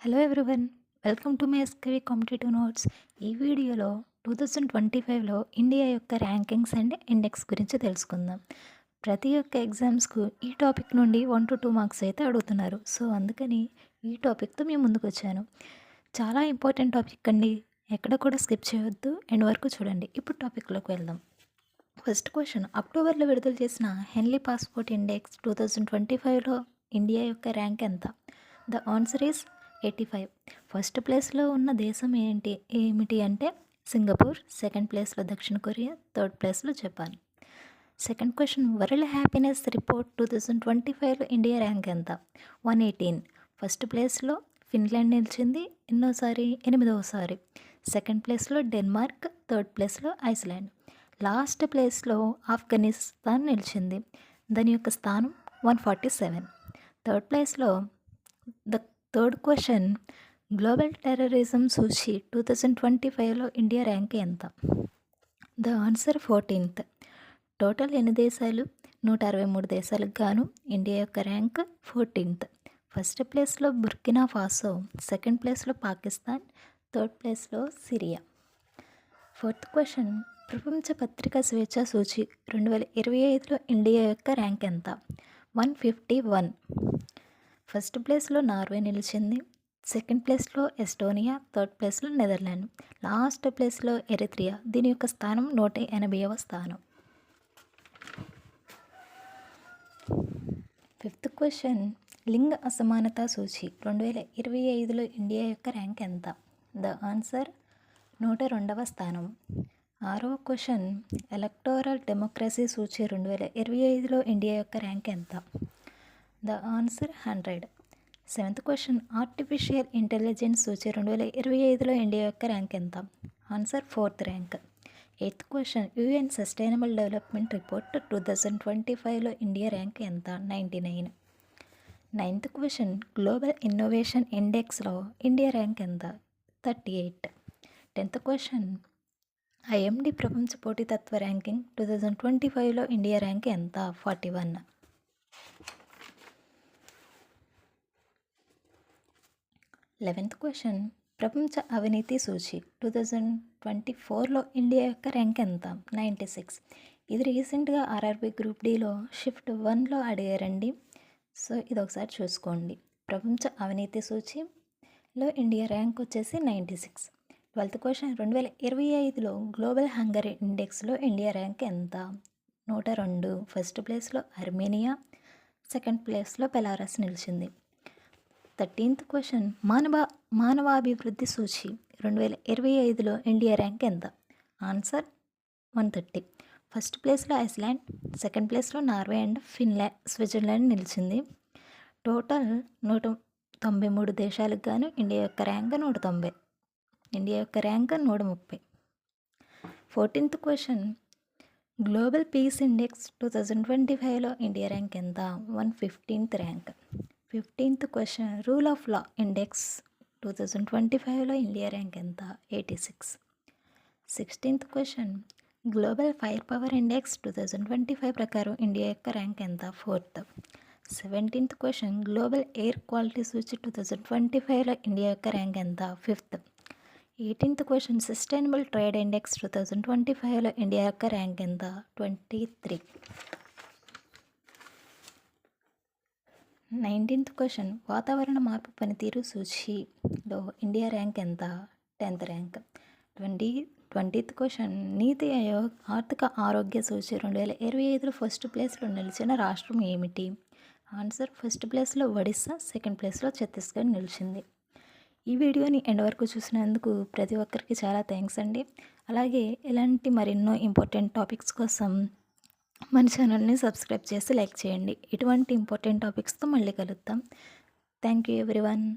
Hello everyone welcome to my SKV competitive notes ఈ వీడియోలో two thousand twenty ఫైవ్లో India యొక్క ర్యాంకింగ్స్ అండ్ ఇండెక్స్ గురించి తెలుసుకుందాం. ప్రతి ఒక్క ఎగ్జామ్స్కు ఈ టాపిక్ నుండి వన్ టు టూ మార్క్స్ అయితే అడుగుతున్నారు. సో అందుకని ఈ టాపిక్తో మేము ముందుకు వచ్చాను. చాలా ఇంపార్టెంట్ టాపిక్ అండి. ఎక్కడ కూడా స్కిప్ చేయొద్దు. ఎండ్ వరకు చూడండి. ఇప్పుడు టాపిక్లోకి వెళ్దాం. ఫస్ట్ క్వశ్చన్ అక్టోబర్లో విడుదల చేసిన Henley passport index two thousand twenty ఫైవ్లో ఇండియా యొక్క ర్యాంక్ ఎంత? The answer is eighty five. First ప్లేస్లో ఉన్న దేశం ఏంటి? ఏమిటి అంటే సింగపూర్ సెకండ్ ప్లేస్లో దక్షిణ కొరియా థర్డ్ ప్లేస్లో Japan. Second question world happiness report two thousand twenty ఫైవ్లో ఇండియా ర్యాంక్ ఎంత? One eighteen. ఫస్ట్ ప్లేస్లో ఫిన్లాండ్ నిలిచింది ఎన్నోసారి? ఎనిమిదవసారి సెకండ్ ప్లేస్లో డెన్మార్క్ థర్డ్ ప్లేస్లో ఐస్లాండ్. లాస్ట్ ప్లేస్లో ఆఫ్ఘనిస్తాన్ నిలిచింది. దాని యొక్క స్థానం వన్ ఫార్టీ సెవెన్. థర్డ్ ప్లేస్లో the third question. Global terrorism సూచి టూ థౌజండ్ ట్వంటీ ఫైవ్లో ఇండియా ర్యాంక్ ఎంత? The answer fourteenth. టోటల్ ఎన్ని దేశాలు? నూట అరవై మూడు దేశాలకు గాను ఇండియా యొక్క ర్యాంక్ ఫోర్టీన్త్. ఫస్ట్ ప్లేస్లో బుర్కినా ఫాసో సెకండ్ ప్లేస్లో పాకిస్తాన్ థర్డ్ ప్లేస్లో సిరియా. Fourth question. ప్రపంచ పత్రికా స్వేచ్ఛ సూచి రెండు వేల ఇరవై ఐదులో ఇండియా యొక్క ర్యాంక్ ఎంత? One fifty one. ఫస్ట్ ప్లేస్లో నార్వే నిలిచింది. సెకండ్ ప్లేస్లో ఎస్టోనియా థర్డ్ ప్లేస్లో నెదర్లాండ్ లాస్ట్ ప్లేస్లో ఎరిత్రియా. దీని యొక్క స్థానం నూట ఎనభైవ స్థానం. Fifth question. లింగ అసమానత సూచి. రెండు వేల ఇరవై ఐదులో ఇండియా యొక్క ర్యాంక్ ఎంత? ద ఆన్సర్ నూట రెండవ స్థానం. ఆరవ క్వశ్చన్. ఎలక్టోరల్ డెమోక్రసీ సూచి రెండు వేల ఇరవై ఐదులో ఇండియా యొక్క ర్యాంక్ ఎంత? The answer hundred. Seventh question artificial intelligence సూచి రెండు వేల ఇరవై ఐదులో ఇండియా యొక్క ర్యాంక్ ఎంత? Answer fourth rank. Eighth question UN sustainable development report two thousand twenty ఫైవ్లో ఇండియా ర్యాంక్ ఎంత? Ninety nine. Ninth question global innovation ఇండెక్స్లో India rank ఎంత? Thirty eight. Tenth question IMD ప్రపంచ పోటీతత్వ ర్యాంకింగ్ టూ థౌజండ్ ట్వంటీ ఫైవ్లో India rank ఎంత? Forty one. Eleventh question. ప్రపంచ అవినీతి సూచి టూ థౌజండ్ ట్వంటీ ఫోర్లో ఇండియా యొక్క ర్యాంక్ ఎంత? Ninety six. ఇది రీసెంట్గా ఆర్ఆర్బి గ్రూప్ డిలో షిఫ్ట్ వన్లో అడిగారండి సో ఇది ఒకసారి చూసుకోండి. ప్రపంచ అవినీతి సూచిలో ఇండియా ర్యాంక్ వచ్చేసి నైంటీ సిక్స్. ట్వెల్త్ క్వశ్చన్ రెండు వేల ఇరవై ఐదులో గ్లోబల్ హంగరీ ఇండెక్స్లో ఇండియా ర్యాంక్ ఎంత? నూట రెండు. ఫస్ట్ ప్లేస్లో అర్మేనియా సెకండ్ ప్లేస్లో బెలారస్ నిలిచింది. థర్టీన్త్ క్వశ్చన్ మానవ మానవాభివృద్ధి సూచి రెండు వేల ఇరవై ఐదులో ఇండియా ర్యాంక్ ఎంత? Answer one thirty. ఫస్ట్ ప్లేస్లో ఐస్లాండ్ సెకండ్ ప్లేస్లో నార్వే అండ్ ఫిన్లాండ్ స్విట్జర్లాండ్ నిలిచింది. టోటల్ నూట తొంభై మూడు దేశాలకు గాను ఇండియా యొక్క ర్యాంక్ నూట తొంభై. ఇండియా యొక్క ర్యాంక్ నూట ముప్పై. Fourteenth question global peace index two thousand twenty ఫైవ్లో ఇండియా ర్యాంక్ ఎంత? One fifteenth rank. Fifteenth question rule of law index two thousand twenty ఫైవ్లో ఇండియా ర్యాంక్ ఎంత? Eighty six. Sixteenth question global fire power index two thousand twenty five ప్రకారం India యొక్క rank ఎంత? Fourth. Seventeenth question global air quality సూచి two thousand twenty ఫైవ్లో India యొక్క rank ఎంత? Fifth. Eighteenth question sustainable trade index two thousand twenty ఫైవ్లో India యొక్క rank ఎంత? Twenty three. Nineteenth question. వాతావరణ మార్పు పనితీరు సూచిలో ఇండియా ర్యాంక్ ఎంత? Tenth rank. Twenty twentieth question. NITI Aayog ఆర్థిక ఆరోగ్య సూచి. రెండు వేల ఇరవై ఐదులో ఫస్ట్ ప్లేస్లో నిలిచిన రాష్ట్రం ఏమిటి? ఆన్సర్ ఫస్ట్ ప్లేస్లో ఒడిస్సా సెకండ్ ప్లేస్లో ఛత్తీస్గఢ్ నిలిచింది. ఈ వీడియోని ఎండ్ వరకు చూసినందుకు ప్రతి ఒక్కరికి చాలా థ్యాంక్స్ అండి. అలాగే ఇలాంటి మరెన్నో ఇంపార్టెంట్ టాపిక్స్ కోసం మన ఛానల్ని సబ్స్క్రైబ్ చేసి లైక్ చేయండి. ఇటువంటి ఇంపార్టెంట్ టాపిక్స్తో మళ్ళీ కలుద్దాం. Thank you everyone.